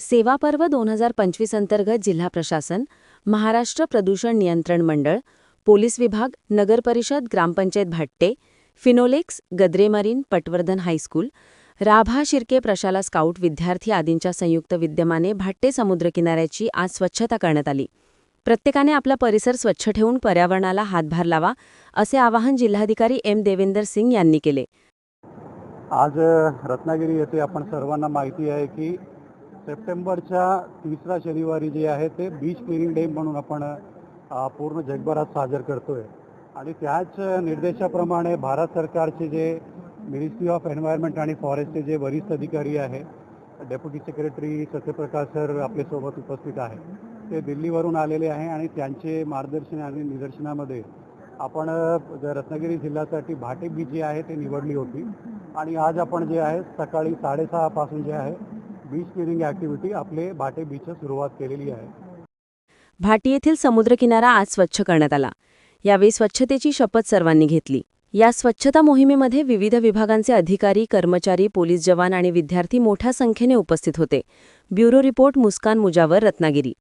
सेवा पर्व दोन हजार पंचवीस अंतर्गत जिल्हा प्रशासन महाराष्ट्र प्रदूषण नियंत्रण मंडळ पोलीस विभाग नगर परिषद ग्रामपंचायत Bhatte Finolex Gadre marine Patwardhan high school Rabha Shirke प्रशाला स्काउट विद्यार्थी आदींच्या संयुक्त विद्यमाने भाट्टे समुद्रकिनाऱ्याची आज स्वच्छता करण्यात आली. प्रत्येकाने आपला परिसर स्वच्छ ठेवून पर्यावरणाला हातभार लावा असे आवाहन जिल्हाधिकारी एम. देवेंदर सिंग यांनी केले. आज रत्नागिरी येथे आपण सर्वांना माहिती आहे की सप्टेंबरच्या तिसरा शनिवारी जे आहे ते बीच क्लिनिंग डे म्हणून आपण पूर्ण जगभरात साजर करतोय. आणि त्याच निर्देशाप्रमाणे भारत सरकारचे जे मिनिस्ट्री ऑफ एन्व्हायरमेंट आणि फॉरेस्टचे जे वरिष्ठ अधिकारी आहे डेप्युटी सेक्रेटरी सत्यप्रकाश सर आपल्यासोबत उपस्थित आहे ते दिल्लीवरून आलेले आहे आणि त्यांचे मार्गदर्शन आणि निदर्शनामध्ये आपण रत्नागिरी जिल्ह्यासाठी भाटे बीच जे आहे ते निवडली होती. आणि आज आपण जे आहे सकाळी साडेसहापासून जे आहे बीच क्लिनिंग ऍक्टिव्हिटी आपले भाटे बीचला सुरुवात केलेली आहे. भाटी येथील समुद्रकिनारा आज स्वच्छ करण्यात आला. यावेळी स्वच्छतेची शपथ सर्वांनी घेतली. या स्वच्छता मोहिमेमध्ये विविध विभागांचे अधिकारी कर्मचारी पोलीस जवान आणि विद्यार्थी मोठ्या संख्येने उपस्थित होते. Bureau report Muskan Mujawar Ratnagiri.